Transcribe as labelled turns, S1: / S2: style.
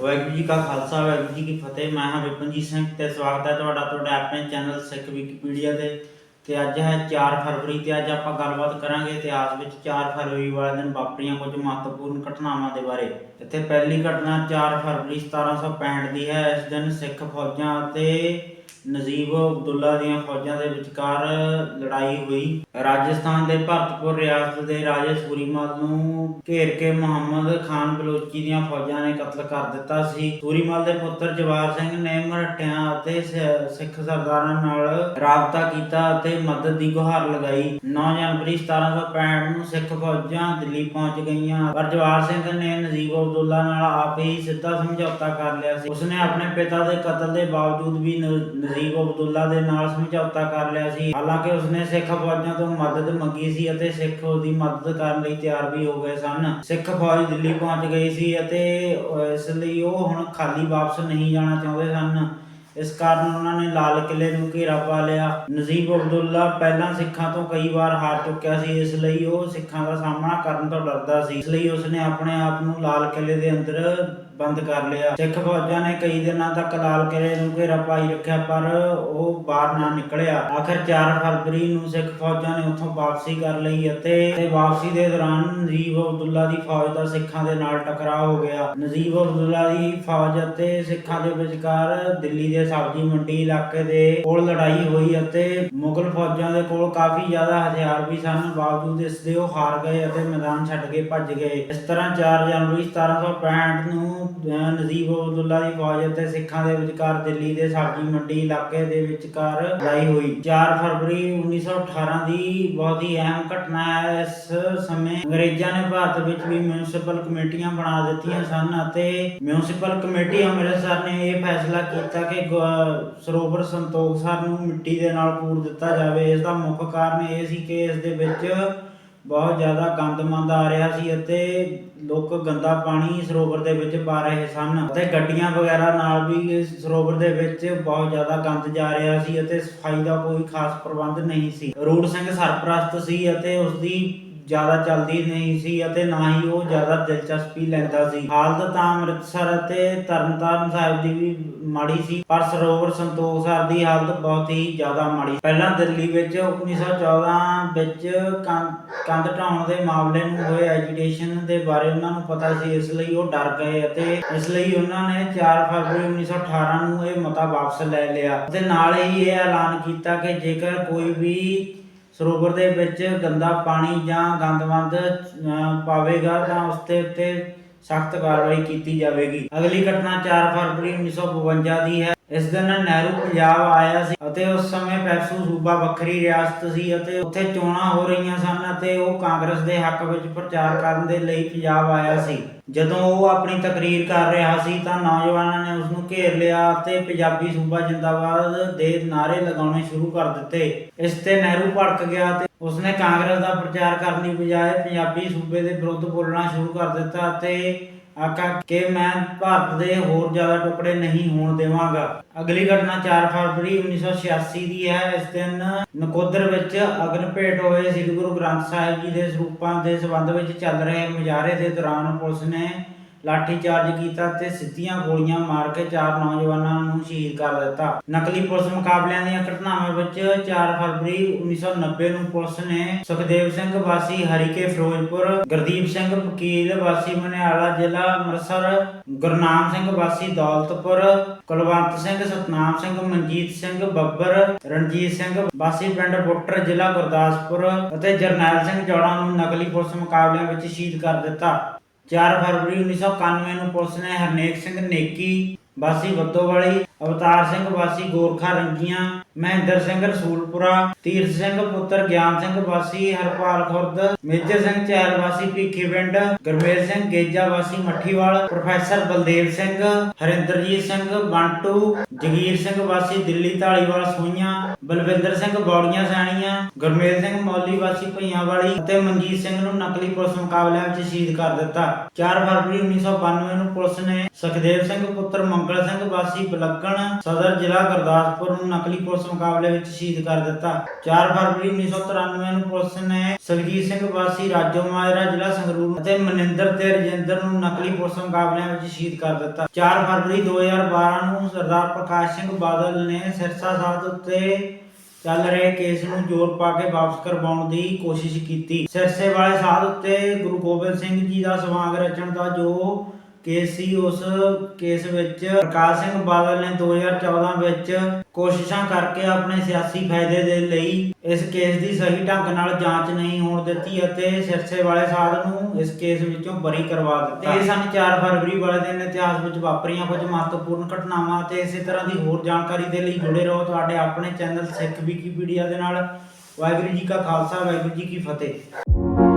S1: ਵਾਹਿਗੁਰੂ ਜੀ ਕਾ ਖਾਲਸਾ, ਵਾਹਿਗੁਰੂ ਜੀ ਕੀ ਫਤਿਹ। ਮੈਂ ਹਾਂ ਵਿਪਨਜੀਤ ਸਿੰਘ ਤੇ ਸਵਾਗਤ ਹੈ ਤੁਹਾਡਾ, ਤੁਹਾਡੇ ਆਪਣੇ ਚੈਨਲ ਸਿੱਖ ਵਿਕੀਪੀਡੀਆ ਤੇ। ਤੇ ਅੱਜ ਹੈ 4 ਫਰਵਰੀ ਤੇ ਅੱਜ ਆਪਾਂ ਗੱਲਬਾਤ ਕਰਾਂਗੇ ਇਤਿਹਾਸ ਵਿੱਚ 4 ਫਰਵਰੀ ਵਾਲੇ ਦਿਨ ਵਾਪਰੀਆਂ ਕੁਝ ਮਹੱਤਵਪੂਰਨ ਘਟਨਾਵਾਂ ਦੇ ਬਾਰੇ। ਇੱਥੇ ਪਹਿਲੀ ਘਟਨਾ 4 ਫਰਵਰੀ 1765 ਦੀ ਹੈ। ਇਸ ਦਿਨ ਸਿੱਖ ਫੌਜਾਂ ਅਤੇ ਨਜੀਬ ਅਬਦੁੱਲਾ ਦੀਆਂ ਫੌਜਾਂ ਦੇ ਵਿਚਕਾਰ ਲੜਾਈ ਹੋਈ। ਰਾਜਸਥਾਨ ਦੇ ਭਰਤਪੁਰ ਰਿਆਸਤ ਦੇ ਰਾਜੇ ਸੂਰੀਮਲ ਨੂੰ ਘੇਰ ਕੇ ਮੁਹੰਮਦ ਖਾਨ ਬਲੋਚੀ ਦੀਆਂ ਫੌਜਾਂ ਨੇ ਕਤਲ ਕਰ ਦਿੱਤਾ ਸੀ। ਸੂਰੀਮਲ ਦੇ ਪੁੱਤਰ ਜਵਾਰ ਸਿੰਘ ਨੇ ਮਰਾਠਿਆਂ ਅਤੇ ਸਿੱਖ ਸਰਦਾਰਾਂ ਨਾਲ ਰਾਬਤਾ ਕੀਤਾ ਅਤੇ ਮਦਦ ਦੀ ਗੁਹਾਰ ਲਗਾਈ। 9 ਜਨਵਰੀ 1765 ਨੂੰ ਸਿੱਖ ਫੌਜਾਂ ਦਿੱਲੀ ਪਹੁੰਚ ਗਈਆਂ। ਪਰ ਜਵਾਰ ਸਿੰਘ ਨੇ ਨਜੀਬ ਅਬਦੁੱਲਾ ਨਾਲ ਆਪ ਹੀ ਸਿੱਧਾ ਸਮਝੌਤਾ ਕਰ ਲਿਆ ਸੀ। ਉਸਨੇ ਆਪਣੇ ਪਿਤਾ ਦੇ ਕਤਲ ਦੇ ਬਾਵਜੂਦ ਵੀ ਨਜੀਬ ਅਬਦੁੱਲਾ ਦੇ ਨਾਲ ਸਮਝੌਤਾ ਕਰ ਲਿਆ ਸੀ। ਹਾਲਾਂਕਿ ਉਸਨੇ ਸਿੱਖ ਫੌਜਾਂ ਤੋਂ ਮਦਦ ਮੰਗੀ ਸੀ ਅਤੇ ਸਿੱਖ ਉਹਦੀ ਮਦਦ ਕਰਨ ਲਈ ਤਿਆਰ ਵੀ ਹੋ ਗਏ ਸਨ। ਸਿੱਖ ਫੌਜ ਦਿੱਲੀ ਪਹੁੰਚ ਗਈ ਸੀ ਅਤੇ ਇਸ ਲਈ ਉਹ ਹੁਣ ਖਾਲੀ ਵਾਪਸ ਨਹੀਂ ਜਾਣਾ ਚਾਹੁੰਦੇ ਸਨ। ਇਸ ਕਾਰਨ ਉਹਨਾਂ ਨੇ ਲਾਲ ਕਿਲੇ ਨੂੰ ਘੇਰਾ ਪਾ ਲਿਆ। ਨਜੀਬ ਅਬਦੁੱਲਾ ਪਹਿਲਾਂ ਸਿੱਖਾਂ ਤੋਂ ਕਈ ਵਾਰ ਹਾਰ ਚੁੱਕਿਆ ਸੀ, ਇਸ ਲਈ ਉਹ ਸਿੱਖਾਂ ਦਾ ਸਾਹਮਣਾ ਕਰਨ ਤੋਂ ਡਰਦਾ ਸੀ। ਇਸ ਲਈ ਉਸਨੇ ਆਪਣੇ ਆਪ ਨੂੰ ਲਾਲ ਕਿਲੇ ਦੇ ਅੰਦਰ ਬੰਦ ਕਰ ਲਿਆ। ਸਿੱਖ ਫੌਜਾਂ ਨੇ ਕਈ ਦਿਨਾਂ ਤੱਕ ਲਾਲ ਕਿਲੇ ਨੂੰ ਘੇਰਾ ਪਾਈ ਰੱਖਿਆ, ਪਰ ਉਹ ਬਾਹਰ ਨਾ ਨਿਕਲਿਆ। ਆਖਰ 4 ਫਰਵਰੀ ਨੂੰ ਸਿੱਖ ਫੌਜਾਂ ਨੇ ਉੱਥੋਂ ਵਾਪਸੀ ਕਰ ਲਈ ਅਤੇ ਵਾਪਸੀ ਦੇ ਦੌਰਾਨ ਨਜੀਬ ਅਬਦੁੱਲਾ ਦੀ ਫੌਜ ਦਾ ਸਿੱਖਾਂ ਦੇ ਨਾਲ ਟਕਰਾਅ ਹੋ ਗਿਆ। ਨਜੀਬ ਅਬਦੁੱਲਾ ਦੀ ਫੌਜ ਅਤੇ ਸਿੱਖਾਂ ਦੇ ਵਿਚਕਾਰ ਦਿੱਲੀ ਦੇ ਸਬਜ਼ੀ ਮੰਡੀ ਇਲਾਕੇ ਦੇ ਕੋਲ ਲੜਾਈ ਹੋਈ ਅਤੇ ਮੁਗਲ ਫੌਜਾਂ ਦੇ ਕੋਲ ਕਾਫੀ ਜ਼ਿਆਦਾ ਹਥਿਆਰ ਵੀ ਸਨ। ਬਾਵਜੂਦ ਇਸ ਦੇ ਉਹ ਹਾਰ ਗਏ ਅਤੇ ਮੈਦਾਨ ਛੱਡ ਕੇ ਭੱਜ ਗਏ। ਇਸ ਤਰ੍ਹਾਂ 4 ਜਨਵਰੀ 1765 ਨੂੰ ਨਜੀਬ ਅਬਦੁੱਲਾ ਦੀ ਫੌਜ ਅਤੇ ਸਿੱਖਾਂ ਦੇ ਵਿਚਕਾਰ ਦਿੱਲੀ ਦੇ ਸਬਜ਼ੀ ਮੰਡੀ ਇਲਾਕੇ ਦੇ ਵਿਚਕਾਰ ਲੜਾਈ ਹੋਈ। 4 ਫਰਵਰੀ 1918 ਦੀ ਬਹੁਤ ਹੀ ਅਹਿਮ ਘਟਨਾ ਹੈ। ਇਸ ਸਮੇਂ ਅੰਗਰੇਜ਼ਾਂ ਨੇ ਭਾਰਤ ਵਿੱਚ ਵੀ ਮਿਊਨਿਸਪਲ ਕਮੇਟੀਆਂ ਬਣਾ ਦਿੱਤੀਆਂ ਸਨ ਅਤੇ ਮਿਊਨਿਸਪਲ ਕਮੇਟੀ ਅੰਮ੍ਰਿਤਸਰ ਨੇ ਇਹ ਫੈਸਲਾ ਕੀਤਾ ਕਿ ਗ- ਸਰੋਵਰ ਸੰਤੋਖਸਰ ਨੂੰ ਮਿੱਟੀ ਦੇ ਨਾਲ ਪੂਰ ਦਿੱਤਾ ਜਾਵੇ। ਇਸ ਦਾ ਮੁੱਖ ਕਾਰਨ ਇਹ ਸੀ ਕਿ ਇਸ ਦੇ ਵਿੱਚ ਬਹੁਤ ਜ਼ਿਆਦਾ ਗੰਦਮੰਦ ਆ ਰਿਹਾ ਸੀ ਅਤੇ ਲੋਕ ਗੰਦਾ ਪਾਣੀ ਸਰੋਵਰ ਦੇ ਵਿੱਚ ਪਾ ਰਹੇ ਸਨ ਅਤੇ ਗੱਡੀਆਂ ਵਗੈਰਾ ਨਾਲ ਵੀ ਇਸ ਸਰੋਵਰ ਦੇ ਵਿੱਚ ਬਹੁਤ ਜ਼ਿਆਦਾ ਗੰਦ ਜਾ ਰਿਹਾ ਸੀ ਅਤੇ ਸਫ਼ਾਈ ਦਾ ਕੋਈ ਖਾਸ ਪ੍ਰਬੰਧ ਨਹੀਂ ਸੀ। ਰੂੜ ਸਿੰਘ ਸਰਪ੍ਰਸਤ ਸੀ ਅਤੇ ਉਸ ਦੀ ਜ਼ਿਆਦਾ ਚੱਲਦੀ ਨਹੀਂ ਸੀ ਅਤੇ ਨਾ ਹੀ ਉਹ ਜ਼ਿਆਦਾ ਦਿਲਚਸਪੀ ਲੈਂਦਾ ਸੀ। ਹਾਲਤ ਤਾਂ ਅੰਮ੍ਰਿਤਸਰ ਅਤੇ ਤਰਨਤਾਰਨ ਸਾਹਿਬ ਦੀ ਵੀ ਮਾੜੀ ਸੀ, ਪਰ ਸਰੋਵਰ ਸੰਤੋਖਸਰ ਦੀ ਹਾਲਤ ਬਹੁਤ ਹੀ ਜ਼ਿਆਦਾ ਮਾੜੀ ਪਹਿਲਾਂ ਦਿੱਲੀ ਵਿੱਚ 1914 ਵਿੱਚ ਕੰਧ ਕੰਧ ਢਾਉਣ ਦੇ ਮਾਮਲੇ ਨੂੰ ਹੋਏ ਐਜੀਟੇਸ਼ਨ ਦੇ ਬਾਰੇ ਉਹਨਾਂ ਨੂੰ ਪਤਾ ਸੀ, ਇਸ ਲਈ ਉਹ ਡਰ ਗਏ ਅਤੇ ਇਸ ਲਈ ਉਹਨਾਂ ਨੇ 4 ਫਰਵਰੀ 1918 ਨੂੰ ਇਹ ਮਤਾ ਵਾਪਸ ਲੈ ਲਿਆ। ਅਤੇ ਨਾਲ ਹੀ ਇਹ ਐਲਾਨ ਕੀਤਾ ਕਿ ਜੇਕਰ ਕੋਈ ਵੀ ਸਰੋਵਰ ਦੇ ਵਿੱਚ ਗੰਦਾ ਪਾਣੀ ਜਾਂ ਗੰਦਮੰਦ ਅਹ, ਪਾਵੇਗਾ ਤਾਂ ਉਸ ਦੇ ਉੱਤੇ ਸਖਤ ਕਾਰਵਾਈ ਕੀਤੀ ਜਾਵੇਗੀ। ਅਗਲੀ ਘਟਨਾ 4 ਫਰਵਰੀ 1952 ਦੀ ਹੈ। ਇਸ ਦਿਨ ਨਹਿਰੂ ਪੰਜਾਬ ਆਇਆ ਸੀ ਅਤੇ ਉਸ ਸਮੇਂ ਪੈਪਸੂ ਸੂਬਾ ਵੱਖਰੀ ਰਿਆਸਤ ਸੀ ਅਤੇ ਉੱਥੇ ਚੋਣਾਂ ਹੋ ਰਹੀਆਂ ਸਨ ਅਤੇ ਉਹ ਕਾਂਗਰਸ ਦੇ ਹੱਕ ਵਿੱਚ ਪ੍ਰਚਾਰ ਕਰਨ ਦੇ ਲਈ ਪੰਜਾਬ ਆਇਆ ਸੀ। ਜਦੋਂ ਉਹ ਆਪਣੀ ਤਕਰੀਰ ਕਰ ਰਿਹਾ ਸੀ ਤਾਂ ਨੌਜਵਾਨਾਂ ਨੇ ਉਸ ਨੂੰ ਘੇਰ ਲਿਆ ਅਤੇ ਪੰਜਾਬੀ ਸੂਬਾ ਜਿੰਦਾਬਾਦ ਦੇ ਨਾਅਰੇ ਲਗਾਉਣੇ ਸ਼ੁਰੂ ਕਰ ਦਿੱਤੇ। ਇਸ ਤੇ ਨਹਿਰੂ ਭੜਕ ਗਿਆ ਤੇ ਉਸਨੇ ਕਾਂਗਰਸ ਦਾ ਪ੍ਰਚਾਰ ਕਰਨ ਦੀ ਬਜਾਏ ਪੰਜਾਬੀ ਸੂਬੇ ਦੇ ਵਿਰੁੱਧ ਬੋਲਣਾ ਸ਼ੁਰੂ ਕਰ ਦਿੱਤਾ ਅਤੇ ਆਖਾ ਕਿ ਮੈਂ ਭਾਰਤ ਦੇ ਹੋਰ ਜ਼ਿਆਦਾ ਟੁਕੜੇ ਨਹੀਂ ਹੋਣ ਦੇਵਾਂਗਾ। ਅਗਲੀ ਘਟਨਾ 4 ਫਰਵਰੀ 1986 ਦੀ ਹੈ। ਇਸ ਦਿਨ ਨਕੋਦਰ ਵਿੱਚ ਅਗਨ ਭੇਟ ਹੋਏ ਸ੍ਰੀ ਗੁਰੂ ਗ੍ਰੰਥ ਸਾਹਿਬ ਜੀ ਦੇ ਸਰੂਪਾਂ ਦੇ ਸੰਬੰਧ ਵਿੱਚ ਚੱਲ ਰਹੇ ਮੁਜ਼ਾਹਰੇ ਦੇ ਦੌਰਾਨ ਪੁਲਿਸ ਨੇ ਲਾਠੀ ਚਾਰਜ ਕੀਤਾ ਤੇ ਸਿੱਧੀਆਂ ਗੋਲੀਆਂ ਮਾਰ ਕੇ ਚਾਰ ਨੌਜਵਾਨਾਂ ਨੂੰ ਸ਼ਹੀਦ ਕਰ ਦਿੱਤਾ। ਨਕਲੀ ਪੁਲਿਸ ਮੁਕਾਬਲਿਆਂ ਦੀਆਂ ਘਟਨਾਵਾਂ ਵਿੱਚ 4 ਫਰਵਰੀ 1990 ਨੂੰ ਪੁਲਿਸ ਨੇ ਸੁਖਦੇਵ ਸਿੰਘ ਵਾਸੀ, ਹਰੀਕੇ ਫਿਰੋਜ਼ਪੁਰ, ਗੁਰਦੀਪ ਸਿੰਘ ਵਕੀਲ ਵਾਸੀ ਮਨਿਆਲਾ ਜ਼ਿਲ੍ਹਾ ਅੰਮ੍ਰਿਤਸਰ, ਗੁਰਨਾਮ ਸਿੰਘ ਵਾਸੀ ਦੌਲਤਪੁਰ, ਕੁਲਵੰਤ ਸਿੰਘ, ਸਤਨਾਮ ਸਿੰਘ, ਮਨਜੀਤ ਸਿੰਘ ਬੱਬਰ, ਰਣਜੀਤ ਸਿੰਘ ਵਾਸੀ ਪਿੰਡ ਬੁੱਟਰ ਜ਼ਿਲ੍ਹਾ ਗੁਰਦਾਸਪੁਰ ਅਤੇ ਜਰਨੈਲ ਸਿੰਘ ਜੋੜਾ ਨੂੰ ਨਕਲੀ ਪੁਲਿਸ ਮੁਕਾਬਲਿਆਂ ਵਿੱਚ ਸ਼ਹੀਦ ਕਰ ਦਿੱਤਾ। 4 ਫਰਵਰੀ 1991 ਨੂੰ ਪੁਲਿਸ ਨੇ ਹਰਨੇਕ ਸਿੰਘ ਨੇਕੀ ਵਾਸੀ ਬੱਦੋਵਾਲੀ ਅਵਤਾਰ ਸਿੰਘ ਵਾਸੀ ਗੋਰਖਾ ਰੰਗੀਆਂ, ਮਹਿੰਦਰ ਸਿੰਘ ਰਸੂਲਪੁਰਾ, ਤੀਰਥ ਸਿੰਘ ਪੁੱਤਰ ਗਿਆਨ ਸਿੰਘ ਵਾਸੀ ਹਰਪਾਲ ਖੁਰਦ, ਮੇਜਰ ਸਿੰਘ ਚਹਿਲ ਵਾਸੀ ਭੀਖੀ ਪਿੰਡ, ਗੁਰਮੇਲ ਸਿੰਘ ਗੇਜਾ ਵਾਸੀ ਮੱਠੀਵਾਲ, ਪ੍ਰੋਫੈਸਰ ਬਲਦੇਵ ਸਿੰਘ, ਹਰਿੰਦਰਜੀਤ ਸਿੰਘ ਬੰਟੂ, ਜਗੀਰ ਸਿੰਘ ਵਾਸੀ ਦਿੱਲੀ ਢਾਲੀਵਾਲ ਸੋਈਆਂ ਬਲਵਿੰਦਰ ਸਿੰਘ ਬੌੜੀਆਂ ਸੈਣੀਆਂ, ਗੁਰਮੇਲ ਸਿੰਘ ਮੌਲੀ ਵਾਸੀ ਭਈਆਂਵਾਲੀ ਅਤੇ ਮਨਜੀਤ ਸਿੰਘ ਨੂੰ ਨਕਲੀ ਪੁਲਿਸ ਮੁਕਾਬਲਿਆਂ ਵਿੱਚ ਸ਼ਹੀਦ ਕਰ ਦਿੱਤਾ। 4 ਫਰਵਰੀ 1992 ਨੂੰ ਪੁਲਿਸ ਨੇ ਸੁਖਦੇਵ ਸਿੰਘ ਪੁੱਤਰ ਮੰਗਲ ਸਿੰਘ ਵਾਸੀ ਬਲੱਕਣ ਅੰਦੋਲਨ ਸਦਰ ਜ਼ਿਲ੍ਹਾ ਗੁਰਦਾਸਪੁਰ ਨੂੰ ਨਕਲੀ ਪੁਲਿਸ ਮੁਕਾਬਲੇ ਵਿੱਚ ਸ਼ਹੀਦ ਕਰ ਦਿੱਤਾ। 4 ਫਰਵਰੀ 1993 ਨੂੰ ਪੁਲਿਸ ਨੇ ਸਲਜੀਤ ਸਿੰਘ ਵਾਸੀ, ਰਾਜੋ ਮਾਜਰਾ ਜ਼ਿਲ੍ਹਾ ਸੰਗਰੂਰ ਅਤੇ ਮਨਿੰਦਰ ਤੇ ਰਜਿੰਦਰ ਨੂੰ ਨਕਲੀ ਪੁਲਿਸ ਮੁਕਾਬਲਿਆਂ ਵਿੱਚ ਸ਼ਹੀਦ ਕਰ ਦਿੱਤਾ। 4 ਫਰਵਰੀ 2012 ਨੂੰ ਸਰਦਾਰ ਪ੍ਰਕਾਸ਼ ਸਿੰਘ ਬਾਦਲ ਨੇ ਸਿਰਸਾ ਸਾਹਿਬ ਉੱਤੇ ਚੱਲ ਰਹੇ ਕੇਸ ਨੂੰ ਜ਼ੋਰ ਪਾ ਕੇ ਵਾਪਸ ਕਰਵਾਉਣ ਦੀ ਕੋਸ਼ਿਸ਼ ਕੀਤੀ। ਸਿਰਸੇ ਵਾਲੇ ਸਾਧ ਉੱਤੇ ਗੁਰੂ ਗੋਬਿੰਦ ਸਿੰਘ ਜੀ ਦਾ ਸਵਾਂਗ ਰਚਣ ਦਾ ਜੋ ਕੇਸ ਸੀ ਉਸ ਕੇਸ ਵਿੱਚ ਪ੍ਰਕਾਸ਼ ਸਿੰਘ ਬਾਦਲ ਨੇ 2014 ਵਿੱਚ ਕੋਸ਼ਿਸ਼ਾਂ ਕਰਕੇ ਆਪਣੇ ਸਿਆਸੀ ਫਾਇਦੇ ਦੇ ਲਈ ਇਸ ਕੇਸ ਦੀ ਸਹੀ ਢੰਗ ਨਾਲ ਜਾਂਚ ਨਹੀਂ ਹੋਣ ਦਿੱਤੀ ਅਤੇ ਸਿਰਸੇ ਵਾਲੇ ਸਾਧ ਨੂੰ ਇਸ ਕੇਸ ਵਿੱਚੋਂ ਬਰੀ ਕਰਵਾ ਦਿੱਤਾ। ਇਹ ਸਨ 4 ਫਰਵਰੀ ਵਾਲੇ ਦਿਨ ਇਤਿਹਾਸ ਵਿੱਚ ਵਾਪਰੀਆਂ ਕੁਝ ਮਹੱਤਵਪੂਰਨ ਘਟਨਾਵਾਂ ਅਤੇ ਇਸੇ ਤਰ੍ਹਾਂ ਦੀ ਹੋਰ ਜਾਣਕਾਰੀ ਦੇ ਲਈ ਜੁੜੇ ਰਹੋ ਤੁਹਾਡੇ ਆਪਣੇ ਚੈਨਲ ਸਿੱਖ ਵਿਕੀਪੀਡੀਆ ਦੇ ਨਾਲ। ਵਾਹਿਗੁਰੂ ਜੀ ਕਾ ਖਾਲਸਾ, ਵਾਹਿਗੁਰੂ ਜੀ ਕੀ ਫਤਿਹ।